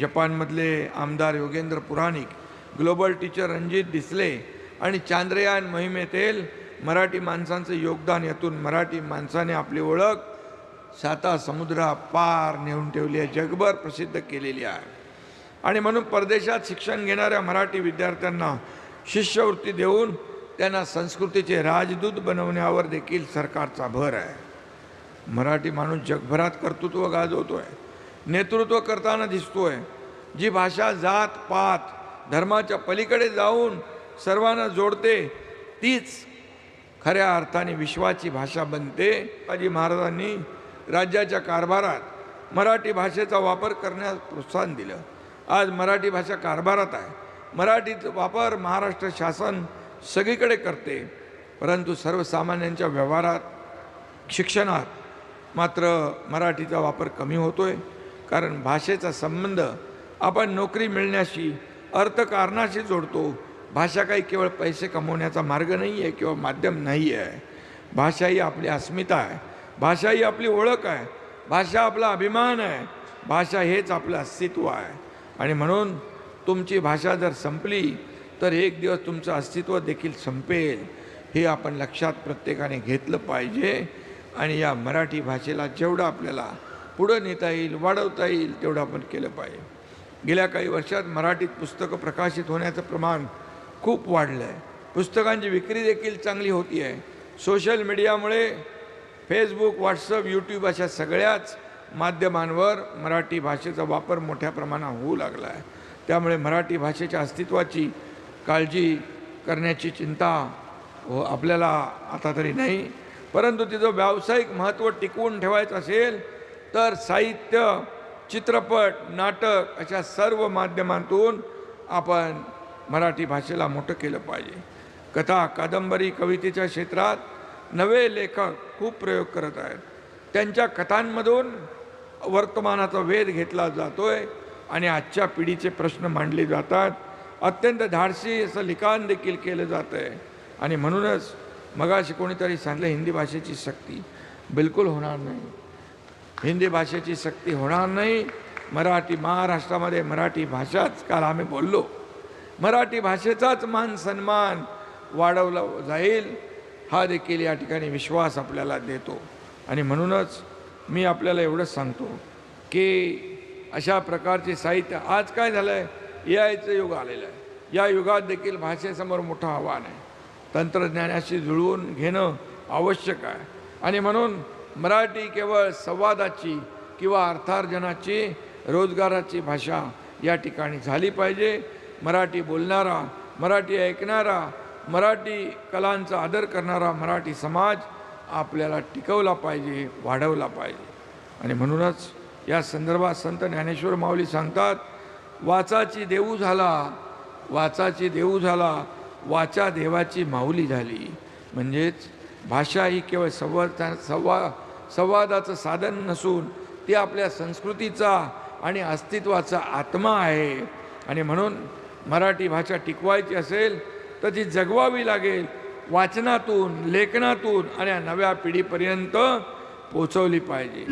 जपानमधले आमदार Yogendra Puranik global teacher Ranjit Disale आणि चांद्रयान मोहिमेतील मराठी माणसांचं योगदान यातून मराठी माणसाने आपली ओळख साता समुद्रा पार नेऊन ठेवली आहे जगभर प्रसिद्ध केलेली आहे. आणि म्हणून परदेशात शिक्षण घेणाऱ्या मराठी विद्यार्थ्यांना शिष्यवृत्ती देऊन त्यांना संस्कृतीचे राजदूत बनवण्यावर देखील सरकारचा भर आहे. मराठी माणूस जगभरात कर्तृत्व गाजवतो आहे नेतृत्व करताना दिसतोय. जी भाषा जात पात धर्माच्या पलीकडे जाऊन सर्वांना जोडते तीच खऱ्या अर्थाने विश्वाची भाषा बनते. शिवाजी महाराजांनी राज्याच्या कारभारात मराठी भाषेचा वापर करण्यास प्रोत्साहन दिलं. आज मराठी भाषा कारभारात आहे. मराठीचा वापर महाराष्ट्र शासन सगळीकडे करते. परंतु सर्वसामान्यांच्या व्यवहारात शिक्षणात मात्र मराठीचा वापर कमी होतो आहे कारण भाषेचा संबंध आपण नोकरी मिळण्याशी अर्थकारणाशी जोडतो. भाषा काही केवळ पैसे कमवण्याचा मार्ग नाही आहे किंवा माध्यम नाही आहे भाषा ही आपली अस्मिता आहे. भाषा ही आपली ओळख आहे. भाषा आपला अभिमान आहे. भाषा हेच आपलं अस्तित्व आहे. आणि म्हणून तुमची भाषा जर संपली तर एक दिवस तुमचं अस्तित्व देखील संपेल. हे आपण लक्षात प्रत्येकाने घेतलं पाहिजे. आणि या मराठी भाषेला जेवढं आपल्याला पुढं नेता येईल वाढवता येईल तेवढं आपण केलं पाहिजे. गेल्या काही वर्षात मराठीत पुस्तकं प्रकाशित होण्याचं प्रमाण खूप वाढलं आहे पुस्तकांची विक्री देखील चांगली होती आहे सोशल मीडियामुळे फेसबुक व्हॉट्सअप यूट्यूब अशा सगळ्याच माध्यमांवर मराठी भाषेचा वापर मोठ्या प्रमाणात होऊ लागला आहे त्यामुळे मराठी भाषेच्या अस्तित्वाची काळजी करण्याची चिंता हो आपल्याला आता तरी नाही. परंतु तिचं व्यावसायिक महत्त्व टिकवून ठेवायचं असेल तर साहित्य चित्रपट नाटक अशा सर्व माध्यमांतून आपण मराठी भाषेला मोठं केलं पाहिजे. कथा कादंबरी कवितेच्या क्षेत्रात नवे लेखक खूप प्रयोग करत आहेत. त्यांच्या कथांमधून वर्तमानाचा वेध घेतला जातो आहे आणि आजच्या पिढीचे प्रश्न मांडले जातात. अत्यंत धाडसी असं लिखाण देखील केलं जातं आहे आणि म्हणूनच मगाशी कोणीतरी सांगितलं हिंदी भाषेची शक्ती बिलकुल होणार नाही. हिंदी भाषेची सक्ती होणार नाही. मराठी महाराष्ट्रामध्ये मराठी भाषाच काल आम्ही बोललो. मराठी भाषेचाच मान सन्मान वाढवला जाईल हा देखील या ठिकाणी विश्वास आपल्याला देतो. आणि म्हणूनच मी आपल्याला एवढंच सांगतो की अशा प्रकारचे साहित्य आज काय झालं आहे ए आयचं युग आलेलं आहे. या युगात देखील भाषेसमोर मोठं आव्हान आहे. तंत्रज्ञानाशी जुळवून घेणं आवश्यक आहे. आणि म्हणून मराठी केवळ संवादाची किंवा अर्थार्जनाची रोजगाराची भाषा या ठिकाणी झाली पाहिजे. मराठी बोलणारा मराठी ऐकणारा मराठी कलांचा आदर करणारा मराठी समाज आपल्याला टिकवला पाहिजे वाढवला पाहिजे. आणि म्हणूनच या संदर्भात संत ज्ञानेश्वर माऊली सांगतात वाचाची देऊ झाला वाचाची देऊ झाला वाचा देवाची माऊली झाली. म्हणजेच भाषा ही केवळ संवाद संवा संवादाचं साधन नसून ती आपल्या संस्कृतीचा आणि अस्तित्वाचा आत्मा आहे. आणि म्हणून मराठी भाषा टिकवायची असेल तर ती जगवावी लागेल. वाचनातून लेखनातून आणि नव्या पिढीपर्यंत पोचवली पाहिजे.